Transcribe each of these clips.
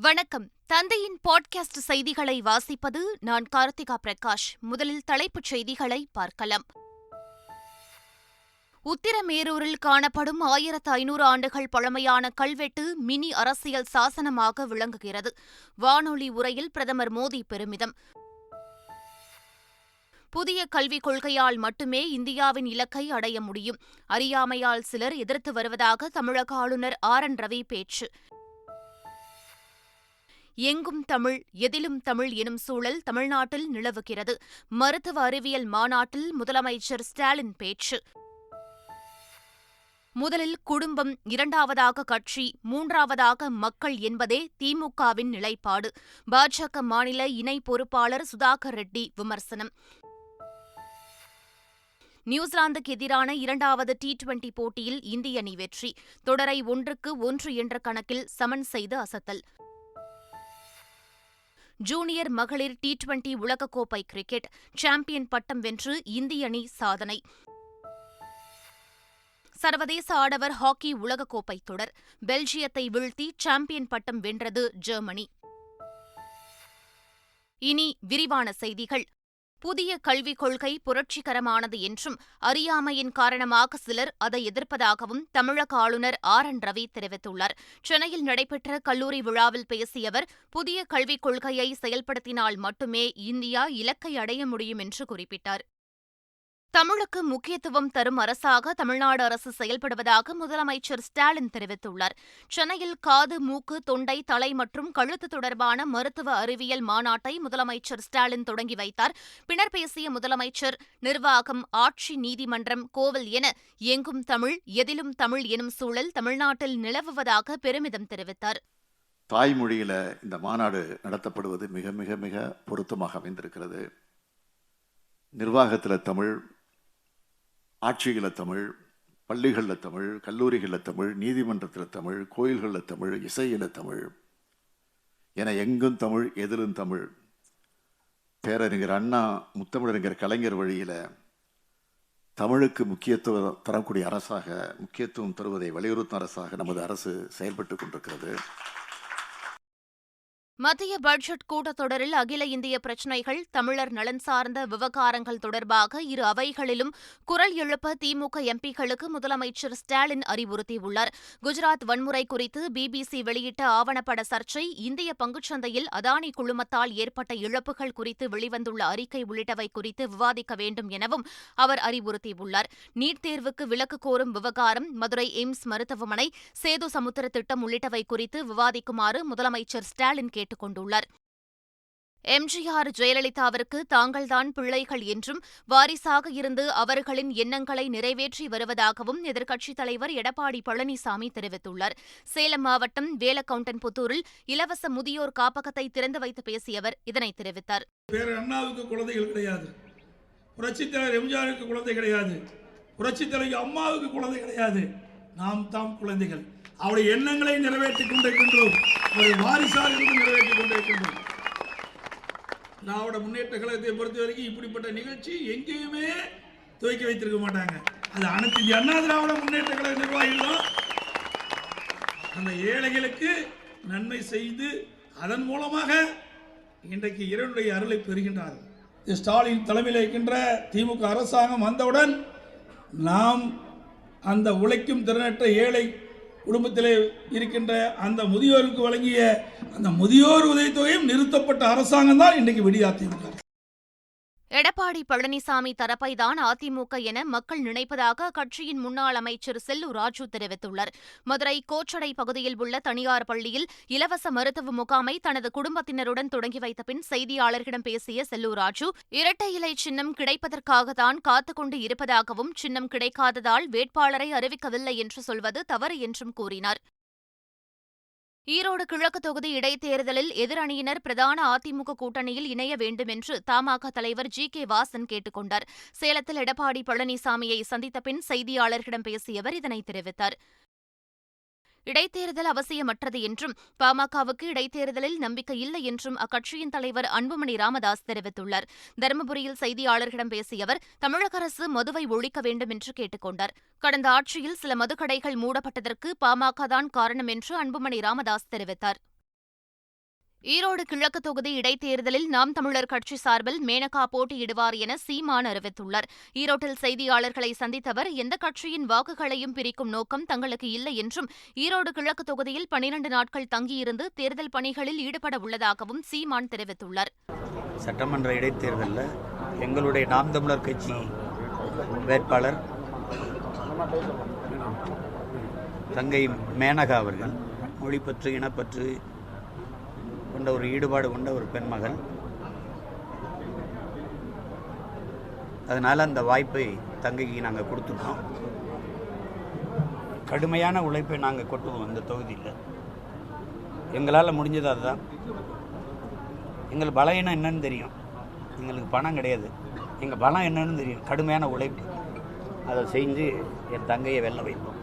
வணக்கம். தந்தையின் பாட்காஸ்ட் செய்திகளை வாசிப்பது நான் கார்த்திகா பிரகாஷ். முதலில் தலைப்புச் செய்திகளை பார்க்கலாம். உத்திரமேரூரில் காணப்படும் ஆயிரத்து ஐநூறு ஆண்டுகள் பழமையான கல்வெட்டு மினி அரசியல் சாசனமாக விளங்குகிறது. வானொலி உரையில் பிரதமர் மோடி பெருமிதம். புதிய கல்விக் கொள்கையால் மட்டுமே இந்தியாவின் இலக்கை அடைய முடியும். அறியாமையால் சிலர் எதிர்த்து வருவதாக தமிழக ஆளுநர் ஆர் என் ரவி பேச்சு. எங்கும் தமிழ் எதிலும் தமிழ் எனும் சூழல் தமிழ்நாட்டில் நிலவுகிறது. மருத்துவ அறிவியல் மாநாட்டில் முதலமைச்சர் ஸ்டாலின் பேச்சு. முதலில் குடும்பம் இரண்டாவதாக கட்சி மூன்றாவதாக மக்கள் என்பதே திமுகவின் நிலைப்பாடு. பாஜக மாநில இணை பொறுப்பாளர் சுதாகர் ரெட்டி விமர்சனம். நியூசிலாந்துக்கு எதிரான இரண்டாவது டி டுவெண்டி போட்டியில் இந்திய அணி வெற்றி. தொடரை ஒன்றுக்கு ஒன்று என்ற கணக்கில் சமன் செய்து அசத்தல். ஜூனியர் மகளிர் டி டுவெண்டி உலகக்கோப்பை கிரிக்கெட் சாம்பியன் பட்டம் வென்று இந்திய அணி சாதனை. சர்வதேச ஆடவர் ஹாக்கி உலகக்கோப்பை தொடர். பெல்ஜியத்தை வீழ்த்தி சாம்பியன் பட்டம் வென்றது ஜெர்மனி. இனி விரிவான செய்திகள். புதிய கல்விக் கொள்கை புரட்சிகரமானது என்றும் அறியாமையின் காரணமாக சிலர் அதை எதிர்ப்பதாகவும் தமிழக ஆளுநர் ஆர். என். ரவி தெரிவித்துள்ளார். சென்னையில் நடைபெற்ற கல்லூரி விழாவில் பேசிய அவர் புதிய கல்விக் கொள்கையை செயல்படுத்தினால் மட்டுமே இந்தியா இலக்கை அடைய முடியும் என்று குறிப்பிட்டார். தமிழுக்கு முக்கியத்துவம் தரும் அரசாக தமிழ்நாடு அரசு செயல்படுவதாக முதலமைச்சர் ஸ்டாலின் தெரிவித்துள்ளார். சென்னையில் காது மூக்கு தொண்டை தலை மற்றும் கழுத்து தொடர்பான மருத்துவ அறிவியல் மாநாட்டை முதலமைச்சர் ஸ்டாலின் தொடங்கி வைத்தார். பின்னர் பேசிய முதலமைச்சர் நிர்வாகம் ஆட்சி நீதிமன்றம் கோவில் என எங்கும் தமிழ் எதிலும் தமிழ் எனும் சூழல் தமிழ்நாட்டில் நிலவுவதாக பெருமிதம் தெரிவித்தார். தாய்மொழியில் இந்த மாநாடு நடத்தப்படுவது மிக மிக மிக பொருத்தமாக அமைந்திருக்கிறது. நிர்வாகத்தில் தமிழ் ஆட்சிகளில் தமிழ் பள்ளிகளில் தமிழ் கல்லூரிகளில் தமிழ் நீதிமன்றத்தில் தமிழ் கோயில்களில் தமிழ் இசையில் தமிழ். என எங்கும் தமிழ் எதிலும் தமிழ். பேரறிஞர் அண்ணா முத்தமிழறிஞர் கலைஞர் வழியில் தமிழுக்கு முக்கியத்துவம் தரக்கூடிய அரசாக முக்கியத்துவம் தருவதை வலியுறுத்தும் அரசாக நமது அரசு செயல்பட்டு கொண்டிருக்கிறது. மத்திய பட்ஜெட் கூட்டத்தொடரில் அகில இந்திய பிரச்சினைகள் தமிழர் நலன் சார்ந்த விவகாரங்கள் தொடர்பாக இரு அவைகளிலும் குரல் எழுப்ப திமுக எம்பிக்களுக்கு முதலமைச்சர் ஸ்டாலின் அறிவுறுத்தியுள்ளார். குஜராத் வன்முறை குறித்து பிபிசி வெளியிட்ட ஆவணப்பட சர்ச்சை இந்திய பங்குச்சந்தையில் அதானி குழுமத்தால் ஏற்பட்ட இழப்புகள் குறித்து வெளிவந்துள்ள அறிக்கை உள்ளிட்டவை குறித்து விவாதிக்க வேண்டும் எனவும் அவர் அறிவுறுத்தியுள்ளார். நீட் தேர்வுக்கு விலக்கு கோரும் விவகாரம் மதுரை எய்ம்ஸ் மருத்துவமனை சேது சமுத்திர திட்டம் உள்ளிட்டவை குறித்து விவாதிக்குமாறு முதலமைச்சர் ஸ்டாலின் கேட்டுக் கேட்டுக் கொண்டுள்ளார் எம்ஜிஆர் ஜெயலலிதாவிற்கு தாங்கள்தான் பிள்ளைகள் என்றும் வாரிசாக இருந்து அவர்களின் எண்ணங்களை நிறைவேற்றி வருவதாகவும் எதிர்க்கட்சித் தலைவர் எடப்பாடி பழனிசாமி தெரிவித்துள்ளார். சேலம் மாவட்டம் வேலக்கவுண்டன்புத்தூரில் இலவச முதியோர் காப்பகத்தை திறந்து வைத்து பேசிய அவர் இதனை தெரிவித்தார். அண்ணாவுக்கு குழந்தைகள் கிடையாது. புரட்சித்தலைவர் எம்ஜிஆருக்கு குழந்தை கிடையாது. புரட்சித்தலைவர் அம்மாவுக்கு குழந்தை கிடையாது. நாம் தாம் குழந்தைகள். அவருடைய எண்ணங்களை நிறைவேற்றிக் கொண்டிருக்கின்றோம். அவருடைய வாரிசாக இருந்து நிறைவேற்றிக் கொண்டிருக்கின்றோம். திராவிட முன்னேற்ற கழகத்தை பொறுத்த வரைக்கும் இப்படிப்பட்ட நிகழ்ச்சி எங்கேயுமே துவக்கி வைத்திருக்க மாட்டாங்க. அது அனைத்து இந்திய அண்ணா திராவிட முன்னேற்ற கழக நிர்வாகிகளும் அந்த ஏழைகளுக்கு நன்மை செய்து அதன் மூலமாக இன்றைக்கு இறைவனுடைய அருளை பெறுகின்றார்கள். ஸ்டாலின் தலைமையில் இருக்கின்ற திமுக அரசாங்கம் வந்தவுடன் நாம் அந்த உழைக்கும் திறனற்ற ஏழை குடும்பத்திலே இருக்கின்ற அந்த முதியோருக்கு வழங்கிய அந்த முதியோர் உதவித்தொகையும் நிறுத்தப்பட்ட அரசாங்கம் தான் இன்றைக்கு விடியாத்திமுக எடப்பாடி பழனிசாமி தரப்பைதான் அதிமுக என மக்கள் நினைப்பதாக அக்கட்சியின் முன்னாள் அமைச்சர் செல்லூர் ராஜு தெரிவித்துள்ளார். மதுரை கோச்சடை பகுதியில் உள்ள தனியார் பள்ளியில் இலவச மருத்துவ முகாமை தனது குடும்பத்தினருடன் தொடங்கி வைத்த பின் செய்தியாளர்களிடம் பேசிய செல்லூர் ராஜு இரட்டை இலை சின்னம் கிடைப்பதற்காகத்தான் காத்துக்கொண்டு இருப்பதாகவும் சின்னம் கிடைக்காததால் வேட்பாளரை அறிவிக்கவில்லை என்று சொல்வது தவறு என்றும் கூறினார். ஈரோடு கிழக்கு தொகுதி இடைத்தேர்தலில் எதிரணியினர் பிரதான அதிமுக கூட்டணியில் இணைய வேண்டும் என்று தமாக தலைவர் ஜி கே வாசன் கேட்டுக் கொண்டார். சேலத்தில் எடப்பாடி பழனிசாமியை சந்தித்த பின் செய்தியாளர்களிடம் பேசிய அவர் இதனை தெரிவித்தார். இடைத்தேர்தல் அவசியமற்றது என்றும் பாமகவுக்கு இடைத்தேர்தலில் நம்பிக்கை இல்லை என்றும் அக்கட்சியின் தலைவர் அன்புமணி ராமதாஸ் தெரிவித்துள்ளார். தருமபுரியில் செய்தியாளர்களிடம் பேசிய அவர் தமிழக அரசு மதுவை ஒழிக்க வேண்டும் என்று கேட்டுக்கொண்டார் கடந்த ஆட்சியில் சில மதுக்கடைகள் மூடப்பட்டதற்கு பாமக தான் காரணம் என்று அன்புமணி ராமதாஸ் தெரிவித்தார். ஈரோடு கிழக்கு தொகுதி இடைத்தேர்தலில் நாம் தமிழர் கட்சி சார்பில் மேனகா போட்டியிடுவார் என சீமான் அறிவித்துள்ளார். ஈரோட்டில் செய்தியாளர்களை சந்தித்தவர் எந்த கட்சியின் வாக்குகளையும் பிரிக்கும் நோக்கம் தங்களுக்கு இல்லை என்றும் ஈரோடு கிழக்கு தொகுதியில் பனிரண்டு நாட்கள் தங்கியிருந்து தேர்தல் பணிகளில் ஈடுபட உள்ளதாகவும் சீமான் தெரிவித்துள்ளார். சட்டமன்ற இடைத்தேர்தலில் எங்களுடைய நாம் தமிழர் கட்சி வேட்பாளர் தங்கை மேனகா அவர்கள் மொழிப்பற்று இனப்பற்று கொண்ட ஒரு ஈடுபாடு கொண்ட ஒரு பெண்மகள். அதனால் அந்த வாய்ப்பை தங்கைக்கு நாங்கள் கொடுத்துருக்கோம் கடுமையான உழைப்பை நாங்கள் கொட்டுவோம் அந்த தொகுதியில். எங்களால் முடிஞ்சது அதுதான். எங்கள் பலம் என்னன்னு தெரியும். எங்களுக்கு பணம் கிடையாது. எங்கள் பலம் என்னன்னு தெரியும். கடுமையான உழைப்பு. அதை செஞ்சு என் தங்கையை வெல்ல வைப்போம்.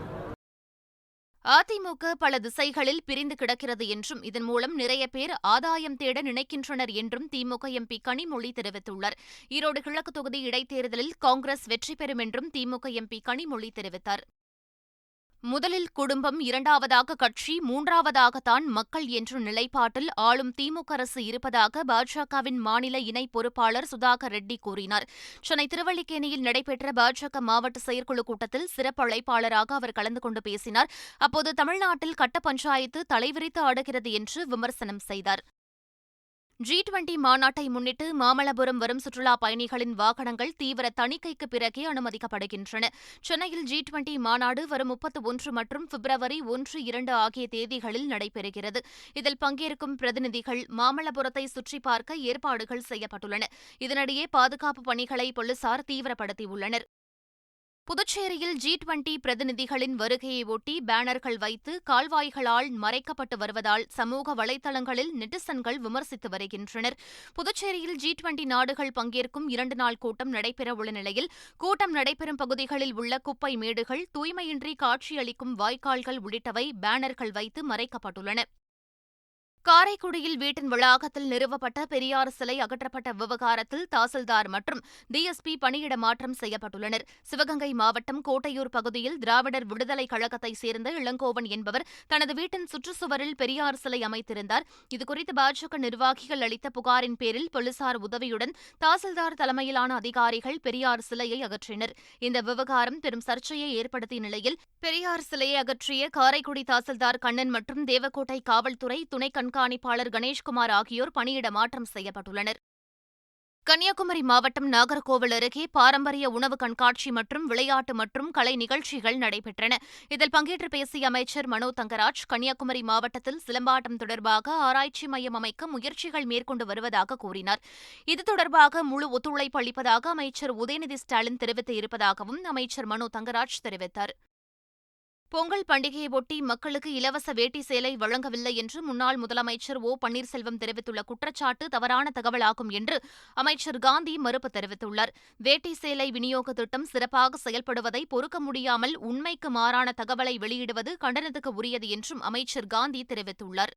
அதிமுக பல திசைகளில் பிரிந்து கிடக்கிறது என்றும் இதன் மூலம் நிறைய பேர் ஆதாயம் தேட நினைக்கின்றனர் என்றும் திமுக எம்பி கனிமொழி தெரிவித்துள்ளார். ஈரோடு கிழக்கு தொகுதி இடைத்தேர்தலில் காங்கிரஸ் வெற்றி பெறும் என்றும் திமுக எம்பி கனிமொழி தெரிவித்தார். முதலில் குடும்பம் இரண்டாவதாக கட்சி மூன்றாவதாகத்தான் மக்கள் என்ற நிலைப்பாட்டில் ஆளும் திமுக அரசு இருப்பதாக பாஜகவின் மாநில இணை பொறுப்பாளர் சுதாகர் ரெட்டி கூறினார். சென்னை திருவள்ளிக்கேணியில் நடைபெற்ற பாஜக மாவட்ட செயற்குழு கூட்டத்தில் சிறப்பு அழைப்பாளராக அவர் கலந்து கொண்டு பேசினார். அப்போது தமிழ்நாட்டில் கட்ட பஞ்சாயத்து தலைவிரித்து ஆடுகிறது என்று விமர்சனம் செய்தார். ஜி டுவெண்டி மாநாட்டை முன்னிட்டு மாமல்லபுரம் வரும் சுற்றுலா பயணிகளின் வாகனங்கள் தீவிர தணிக்கைக்கு பிறகே அனுமதிக்கப்படுகின்றன. சென்னையில் ஜி டுவெண்டி மாநாடு வரும் முப்பத்து ஒன்று மற்றும் பிப்ரவரி ஒன்று இரண்டு ஆகிய தேதிகளில் நடைபெறுகிறது. இதில் பங்கேற்கும் பிரதிநிதிகள் மாமல்லபுரத்தை சுற்றி பார்க்க ஏற்பாடுகள் செய்யப்பட்டுள்ளன. இதனிடையே பாதுகாப்பு பணிகளை போலீசார் தீவிரப்படுத்தியுள்ளனர். புதுச்சேரியில் ஜி டுவெண்டி பிரதிநிதிகளின் வருகையை ஒட்டி பேனர்கள் வைத்து கால்வாய்களால் மறைக்கப்பட்டு வருவதால் சமூக வலைதளங்களில் நெட்டிசன்கள் விமர்சித்து வருகின்றனர். புதுச்சேரியில் ஜி டுவெண்டி நாடுகள் பங்கேற்கும் இரண்டு நாள் கூட்டம் நடைபெறவுள்ள நிலையில் கூட்டம் நடைபெறும் பகுதிகளில் உள்ள குப்பை மேடுகள் தூய்மையின்றி காட்சியளிக்கும் வாய்க்கால்கள் உள்ளிட்டவை பேனர்கள் வைத்து மறைக்கப்பட்டுள்ளன. காரைக்குடியில் வீட்டின் வளாகத்தில் நிறுவப்பட்ட பெரியார் சிலை அகற்றப்பட்ட விவகாரத்தில் தாசில்தார் மற்றும் டிஎஸ்பி பணியிட மாற்றம் செய்யப்பட்டுள்ளனர். சிவகங்கை மாவட்டம் கோட்டையூர் பகுதியில் திராவிடர் விடுதலை கழகத்தைச் சேர்ந்த இளங்கோவன் என்பவர் தனது வீட்டின் சுற்றுச்சுவரில் பெரியார் சிலை அமைத்திருந்தார். இதுகுறித்து பாஜக நிர்வாகிகள் அளித்த புகாரின் பேரில் போலீசார் உதவியுடன் தாசில்தார் தலைமையிலான அதிகாரிகள் பெரியார் சிலையை அகற்றினர். இந்த விவகாரம் பெரும் சர்ச்சையை ஏற்படுத்திய நிலையில் பெரியார் சிலையை அகற்றிய காரைக்குடி தாசில்தார் கண்ணன் மற்றும் தேவக்கோட்டை காவல்துறை துணை கண்காணிப்பாளர் கணேஷ்குமார் ஆகியோர் பணியிட மாற்றம் செய்யப்பட்டுள்ளனர். கன்னியாகுமரி மாவட்டம் நாகர்கோவில் அருகே பாரம்பரிய உணவு கண்காட்சி மற்றும் விளையாட்டு மற்றும் கலை நிகழ்ச்சிகள் நடைபெற்றன. இதில் பங்கேற்று பேசிய அமைச்சர் மனோ தங்கராஜ் கன்னியாகுமரி மாவட்டத்தில் சிலம்பாட்டம் தொடர்பாக ஆராய்ச்சி மையம் அமைக்க முயற்சிகள் மேற்கொண்டு வருவதாக கூறினார். இது தொடர்பாக முழு ஒத்துழைப்பு அளிப்பதாக அமைச்சர் உதயநிதி ஸ்டாலின் தெரிவித்து இருப்பதாகவும் அமைச்சர் மனோ தங்கராஜ் தெரிவித்தார். பொங்கல் பண்டிகையை ஒட்டி மக்களுக்கு இலவச வேட்டி சேலை வழங்கவில்லை என்று முன்னாள் முதலமைச்சர் ஓ. பன்னீர்செல்வம் தெரிவித்துள்ள குற்றச்சாட்டு தவறான தகவலாகும் என்று அமைச்சர் காந்தி மறுப்பு தெரிவித்துள்ளார். வேட்டி சேலை விநியோக திட்டம் சிறப்பாக செயல்படுவதை பொறுக்க முடியாமல் உண்மைக்கு மாறான தகவலை வெளியிடுவது கண்டனத்துக்கு உரியது என்றும் அமைச்சர் காந்தி தெரிவித்துள்ளார்.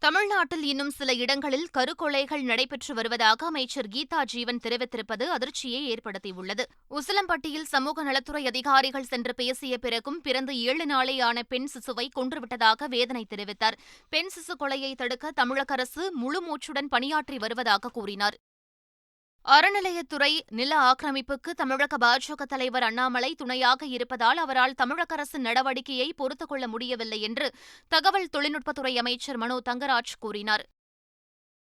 தமிழ்நாட்டில் இன்னும் சில இடங்களில் கருக்கொலைகள் நடைபெற்று வருவதாக அமைச்சர் கீதா ஜீவன் தெரிவித்திருப்பது அதிர்ச்சியை ஏற்படுத்தியுள்ளது. உசிலம்பட்டியில் சமூக நலத்துறை அதிகாரிகள் சென்று பேசிய பிறகும் பிறந்து ஏழு நாளேயான பெண் சிசுவை கொன்றுவிட்டதாக வேதனை தெரிவித்தார். பெண் சிசு கொலையை தடுக்க தமிழக அரசு முழு மூச்சுடன் பணியாற்றி வருவதாக கூறினார். அறநிலையத்துறை நில ஆக்கிரமிப்புக்கு தமிழக பாஜக தலைவர் அண்ணாமலை துணையாக இருப்பதால் அவரால் தமிழக அரசின் நடவடிக்கையை பொறுத்துக் கொள்ள முடியவில்லை என்று தகவல் தொழில்நுட்பத்துறை அமைச்சர் மனோ தங்கராஜ் கூறினார்.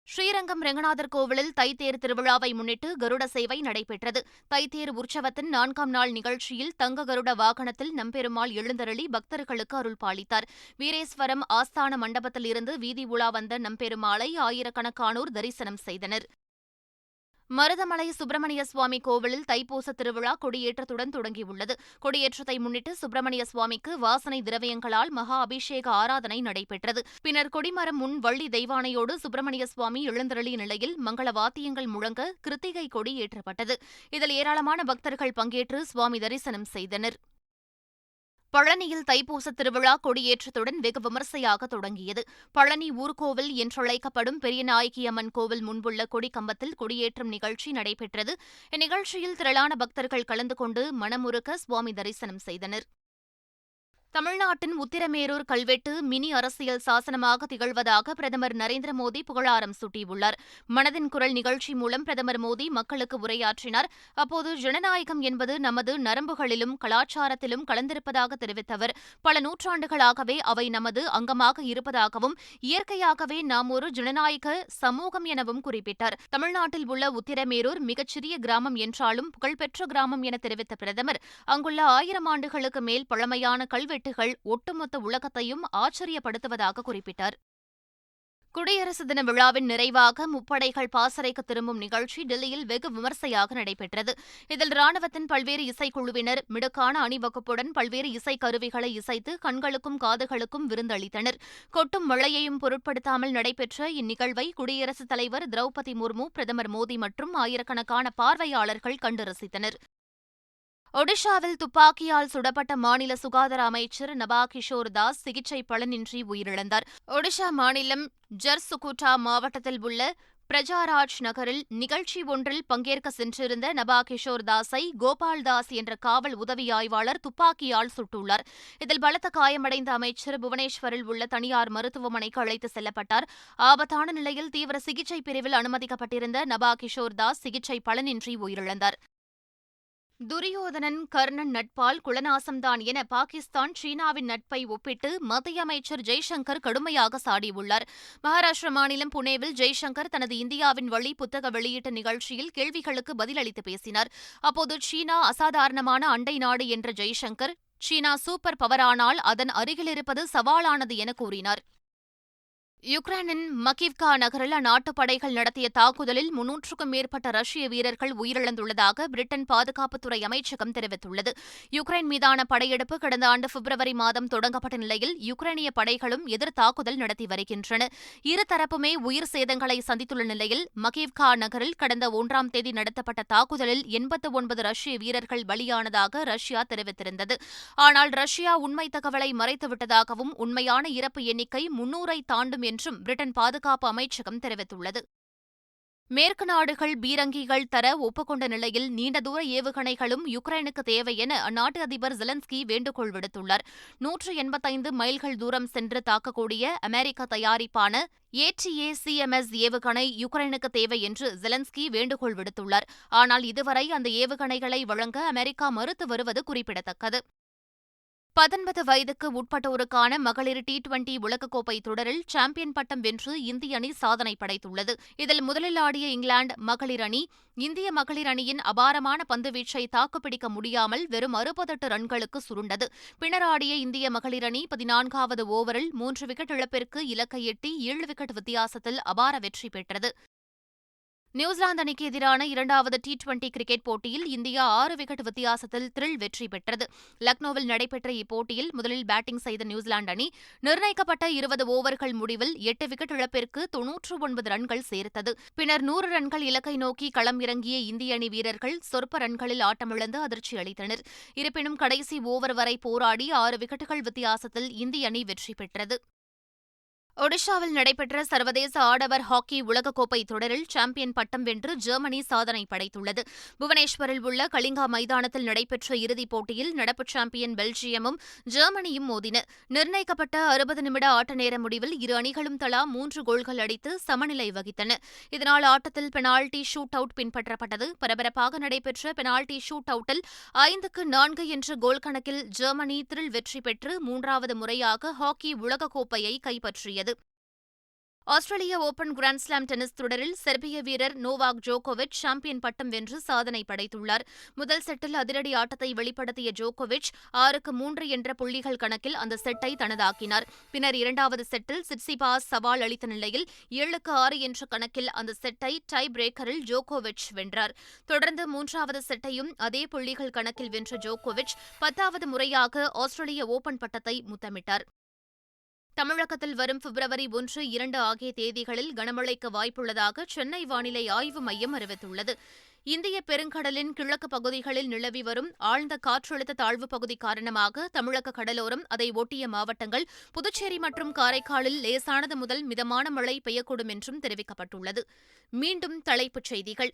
ஸ்ரீரங்கம் ரெங்கநாதர் கோவிலில் தைத்தேர் திருவிழாவை முன்னிட்டு கருட சேவை நடைபெற்றது. தைத்தேர் உற்சவத்தின் நான்காம் நாள் நிகழ்ச்சியில் தங்க கருட வாகனத்தில் நம்பெருமாள் எழுந்தருளி பக்தர்களுக்கு அருள் பாலித்தார். வீரேஸ்வரம் ஆஸ்தான மண்டபத்தில் இருந்து வீதி உலா வந்த நம்பெருமாளை ஆயிரக்கணக்கானோர் தரிசனம் செய்தனர். மருதமலை சுப்பிரமணிய சுவாமி கோவிலில் தைப்பூச திருவிழா கொடியேற்றத்துடன் தொடங்கியுள்ளது. கொடியேற்றத்தை முன்னிட்டு சுப்பிரமணிய சுவாமிக்கு வாசனை திரவியங்களால் மகா அபிஷேக ஆராதனை நடைபெற்றது. பின்னர் கொடிமரம் முன் வள்ளி தெய்வானையோடு சுப்பிரமணிய சுவாமி எழுந்தருளிய நிலையில் மங்கள வாத்தியங்கள் முழங்க கிருத்திகை கொடி ஏற்றப்பட்டது இதில் ஏராளமான பக்தர்கள் பங்கேற்று சுவாமி தரிசனம் செய்தனர். பழனியில் தைப்பூச திருவிழா கொடியேற்றத்துடன் வெகு விமர்சையாக தொடங்கியது. பழனி ஊர்கோவில் என்றழைக்கப்படும் பெரியநாயகியம்மன் கோவில் முன்புள்ள கொடிக்கம்பத்தில் கொடியேற்றம் நிகழ்ச்சி நடைபெற்றது. இந்நிகழ்ச்சியில் திரளான பக்தர்கள் கலந்து கொண்டு மனமுருக்க சுவாமி தரிசனம் செய்தனர். தமிழ்நாட்டின் உத்திரமேரூர் கல்வெட்டு மினி அரசியல் சாசனமாக திகழ்வதாக பிரதமர் நரேந்திர மோடி புகழாரம் சூட்டியுள்ளார். மனதின் குரல் நிகழ்ச்சி மூலம் பிரதமர் மோடி மக்களுக்கு உரையாற்றினார். அப்போது ஜனநாயகம் என்பது நமது நரம்புகளிலும் கலாச்சாரத்திலும் கலந்திருப்பதாக தெரிவித்த அவர் பல நூற்றாண்டுகளாகவே அவை நமது அங்கமாக இருப்பதாகவும் இயற்கையாகவே நாம் ஒரு ஜனநாயக சமூகம் எனவும் குறிப்பிட்டார். தமிழ்நாட்டில் உள்ள உத்திரமேரூர் மிகச்சிறிய கிராமம் என்றாலும் புகழ்பெற்ற கிராமம் என தெரிவித்த பிரதமர் அங்குள்ள ஆயிரம் ஆண்டுகளுக்கு மேல் பழமையான கல்வெட்டு கல்வெட்டுகள் ஒட்டுமொத்த உலகத்தையும் ஆச்சரியப்படுத்துவதாக குறிப்பிட்டார். குடியரசு தின விழாவின் நிறைவாக முப்படைகள் பாசறைக்கு திரும்பும் நிகழ்ச்சி டெல்லியில் வெகு விமர்சையாக நடைபெற்றது. இதில் ராணுவத்தின் பல்வேறு இசைக்குழுவினர் மிடுக்கான அணிவகுப்புடன் பல்வேறு இசைக்கருவிகளை இசைத்து கண்களுக்கும் காதுகளுக்கும் விருந்தளித்தனர். கொட்டும் மழையையும் பொருட்படுத்தாமல் நடைபெற்ற இந்நிகழ்வை குடியரசுத் தலைவர் திரௌபதி முர்மு பிரதமர் மோடி மற்றும் ஆயிரக்கணக்கான பார்வையாளர்கள் கண்டு ரசித்தனர். ஒடிஷாவில் துப்பாக்கியால் சுடப்பட்ட மாநில சுகாதார அமைச்சர் நபா கிஷோர் தாஸ் சிகிச்சை பலனின்றி உயிரிழந்தார். ஒடிஷா மாநிலம் ஜர்சுகுட்டா மாவட்டத்தில் உள்ள பிரஜாராஜ் நகரில் நிகழ்ச்சி ஒன்றில் பங்கேற்க சென்றிருந்த நபா கிஷோர் தாஸை கோபால் தாஸ் என்ற காவல் உதவி ஆய்வாளர் துப்பாக்கியால் சுட்டுள்ளார். இதில் பலத்த காயமடைந்த அமைச்சர் புவனேஸ்வரில் உள்ள தனியார் மருத்துவமனைக்கு அழைத்து செல்லப்பட்டார். ஆபத்தான நிலையில் தீவிர சிகிச்சை பிரிவில் அனுமதிக்கப்பட்டிருந்த நபா கிஷோர் தாஸ் சிகிச்சை பலனின்றி உயிரிழந்தார். துரியோதனன் கர்ணன் நட்பால் குலநாசம்தான் என பாகிஸ்தான் சீனாவின் நட்பை ஒப்பிட்டு மத்திய அமைச்சர் ஜெய்சங்கர் கடுமையாக சாடியுள்ளார். மகாராஷ்டிர மாநிலம் புனேவில் ஜெய்சங்கர் தனது இந்தியாவின் வழி புத்தக வெளியீட்டு நிகழ்ச்சியில் கேள்விகளுக்கு பதிலளித்து பேசினார். அப்போது சீனா அசாதாரணமான அண்டை நாடு என்ற ஜெய்சங்கர் சீனா சூப்பர் பவரானால் அதன் அருகிலிருப்பது சவாலானது என கூறினார். யுக்ரைனின் மகிவ்கா நகரில் அந்நாட்டு படைகள் நடத்திய தாக்குதலில் முன்னூற்றுக்கும் மேற்பட்ட ரஷ்ய வீரர்கள் உயிரிழந்துள்ளதாக பிரிட்டன் பாதுகாப்புத்துறை அமைச்சகம் தெரிவித்துள்ளது. யுக்ரைன் மீதான படையெடுப்பு கடந்த ஆண்டு பிப்ரவரி மாதம் தொடங்கப்பட்ட நிலையில் யுக்ரைனிய படைகளும் எதிர் தாக்குதல் நடத்தி வருகின்றன. இருதரப்புமே உயிர் சேதங்களை சந்தித்துள்ள நிலையில் மகிவ்கா நகரில் கடந்த ஒன்றாம் தேதி நடத்தப்பட்ட தாக்குதலில் எண்பத்து ஒன்பது ரஷ்ய வீரர்கள் பலியானதாக ரஷ்யா தெரிவித்திருந்தது. ஆனால் ரஷ்யா உண்மை தகவலை மறைத்துவிட்டதாகவும் உண்மையான இறப்பு எண்ணிக்கை முன்னூரை தாண்டும் என்றும் பிரிட்டன் பாதுகாப்பு அமைச்சகம் தெரிவித்துள்ளது. மேற்கு நாடுகள் பீரங்கிகள் தர ஒப்புக்கொண்ட நிலையில் நீண்ட தூர ஏவுகணைகளும் யுக்ரைனுக்கு தேவை என அந்நாட்டு அதிபர் ஜெலன்ஸ்கி வேண்டுகோள் விடுத்துள்ளார். நூற்று எண்பத்தைந்து மைல்கள் தூரம் சென்று தாக்கக்கூடிய அமெரிக்க தயாரிப்பான ஏடிஏ சிஎம்எஸ் ஏவுகணை யுக்ரைனுக்கு தேவை என்று ஜெலன்ஸ்கி வேண்டுகோள் விடுத்துள்ளார். ஆனால் இதுவரை அந்த ஏவுகணைகளை வழங்க அமெரிக்கா மறுத்து வருவது குறிப்பிடத்தக்கது. பத்தொன்பது வயதுக்கு உட்பட்டோருக்கான மகளிர் டி டுவெண்டி உலகக்கோப்பை தொடரில் சாம்பியன் பட்டம் வென்று இந்திய அணி சாதனை படைத்துள்ளது. இதில் முதலில் ஆடிய இங்கிலாந்து மகளிர் அணி இந்திய மகளிர் அணியின் அபாரமான பந்துவீச்சை தாக்குப்பிடிக்க முடியாமல் வெறும் அறுபத்தெட்டு ரன்களுக்கு சுருண்டது. பின்னர் ஆடிய இந்திய மகளிர் அணி பதினான்காவது ஓவரில் மூன்று விக்கெட் இழப்பிற்கு இலக்கை எட்டி ஏழு விக்கெட் வித்தியாசத்தில் அபார வெற்றி பெற்றது. நியூசிலாந்து அணிக்கு எதிரான இரண்டாவது டி டுவெண்டி கிரிக்கெட் போட்டியில் இந்தியா ஆறு விக்கெட் வித்தியாசத்தில் த்ரில் வெற்றி பெற்றது. லக்னோவில் நடைபெற்ற இப்போட்டியில் முதலில் பேட்டிங் செய்த நியூசிலாந்து அணி நிர்ணயிக்கப்பட்ட இருபது ஓவர்கள் முடிவில் எட்டு விக்கெட் இழப்பிற்கு தொன்னூற்று ஒன்பது ரன்கள் சேர்த்தது. பின்னர் நூறு ரன்கள் இலக்கை நோக்கி களம் இறங்கிய இந்திய அணி வீரர்கள் சொற்ப ரன்களில் ஆட்டமிழந்து அதிர்ச்சி அளித்தனர். இருப்பினும் கடைசி ஓவர் வரை போராடி ஆறு விக்கெட்டுகள் வித்தியாசத்தில் இந்திய அணி வெற்றி பெற்றது. ஒடிஷாவில் நடைபெற்ற சர்வதேச ஆடவர் ஹாக்கி உலகக்கோப்பை தொடரில் சாம்பியன் பட்டம் வென்று ஜெர்மனி சாதனை படைத்துள்ளது. புவனேஸ்வரில் உள்ள கலிங்கா மைதானத்தில் நடைபெற்ற இறுதிப் போட்டியில் நடப்பு சாம்பியன் பெல்ஜியமும் ஜெர்மனியும் மோதின. நிர்ணயிக்கப்பட்ட அறுபது நிமிட ஆட்ட நேர முடிவில் இரு அணிகளும் தலா மூன்று கோல்கள் அடித்து சமநிலை வகித்தன. இதனால் ஆட்டத்தில் பெனால்டி ஷூட் அவுட் பின்பற்றப்பட்டது. பரபரப்பாக நடைபெற்ற பெனால்டி ஷூட் அவுட்டில் ஐந்துக்கு நான்கு என்ற கோல் கணக்கில் ஜெர்மனி திரில் வெற்றி பெற்று மூன்றாவது முறையாக ஹாக்கி உலகக்கோப்பையை கைப்பற்றியது. ஆஸ்திரேலிய ஓபன் கிராண்ட்ஸ்லாம் டென்னிஸ் தொடரில் செர்பிய வீரர் நோவாக் ஜோகோவிச் சாம்பியன் பட்டம் வென்று சாதனை படைத்துள்ளார். முதல் செட்டில் அதிரடி ஆட்டத்தை வெளிப்படுத்திய ஜோகோவிச் ஆறுக்கு மூன்று என்ற புள்ளிகள் கணக்கில் அந்த செட்டை தனதாக்கினார். பின்னர் இரண்டாவது செட்டில் சிட்சிபாஸ் சவால் அளித்த நிலையில் ஏழுக்கு ஆறு என்ற கணக்கில் அந்த செட்டை டை பிரேக்கரில் ஜோகோவிச் வென்றார். தொடர்ந்து மூன்றாவது செட்டையும் அதே புள்ளிகள் கணக்கில் வென்ற ஜோகோவிச் பத்தாவது முறையாக ஆஸ்திரேலிய ஓபன் பட்டத்தை முத்தமிட்டார். தமிழகத்தில் வரும் பிப்ரவரி ஒன்று இரண்டு ஆகிய தேதிகளில் கனமழைக்கு வாய்ப்புள்ளதாக சென்னை வானிலை ஆய்வு மையம் அறிவித்துள்ளது. இந்திய பெருங்கடலின் கிழக்கு பகுதிகளில் நிலவி வரும் ஆழ்ந்த காற்றழுத்த தாழ்வு பகுதி காரணமாக தமிழக கடலோரம் அதை ஒட்டிய மாவட்டங்கள் புதுச்சேரி மற்றும் காரைக்காலில் லேசானது முதல் மிதமான மழை பெய்யக்கூடும் என்றும் தெரிவிக்கப்பட்டுள்ளது. மீண்டும் தலைப்புச் செய்திகள்.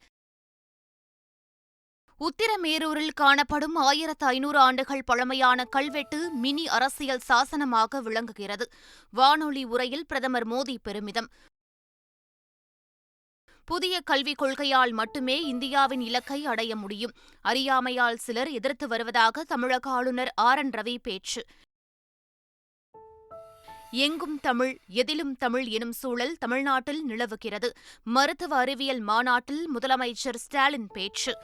உத்திரமேரூரில் காணப்படும் ஆயிரத்து ஐநூறு ஆண்டுகள் பழமையான கல்வெட்டு மினி அரசியல் சாசனமாக விளங்குகிறது. வானொலி உரையில் பிரதமர் மோடி பெருமிதம். புதிய கல்விக் கொள்கையால் மட்டுமே இந்தியாவின் இலக்கை அடைய முடியும். அறியாமையால் சிலர் எதிர்த்து வருவதாக தமிழக ஆளுநர் ஆர் என் ரவி பேச்சு. எங்கும் தமிழ் எதிலும் தமிழ் எனும் சூழல் தமிழ்நாட்டில் நிலவுகிறது. மருத்துவ அறிவியல் மாநாட்டில் முதலமைச்சர் ஸ்டாலின் பேச்சு.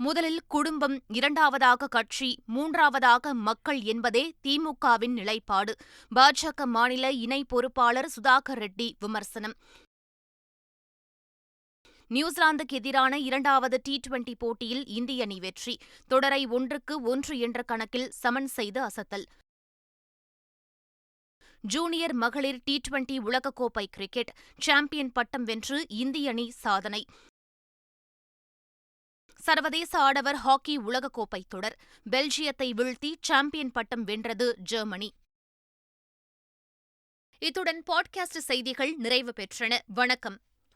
முதலில் குடும்பம் இரண்டாவதாக கட்சி மூன்றாவதாக மக்கள் என்பதே திமுகவின் நிலைப்பாடு. பாஜக மாநில இணை பொறுப்பாளர் சுதாகர் ரெட்டி விமர்சனம். நியூசிலாந்துக்கு எதிரான இரண்டாவது டி டுவெண்டி போட்டியில் இந்திய அணி வெற்றி. தொடரை ஒன்றுக்கு ஒன்று என்ற கணக்கில் சமன் செய்து அசத்தல். ஜூனியர் மகளிர் டி டுவெண்டி உலகக்கோப்பை கிரிக்கெட். சாம்பியன் பட்டம் வென்று இந்திய அணி சாதனை. சர்வதேச ஆடவர் ஹாக்கி உலகக்கோப்பை தொடர். பெல்ஜியத்தை வீழ்த்தி சாம்பியன் பட்டம் வென்றது ஜெர்மனி. இத்துடன் பாட்காஸ்ட் செய்திகள் நிறைவு பெற்றன. வணக்கம்.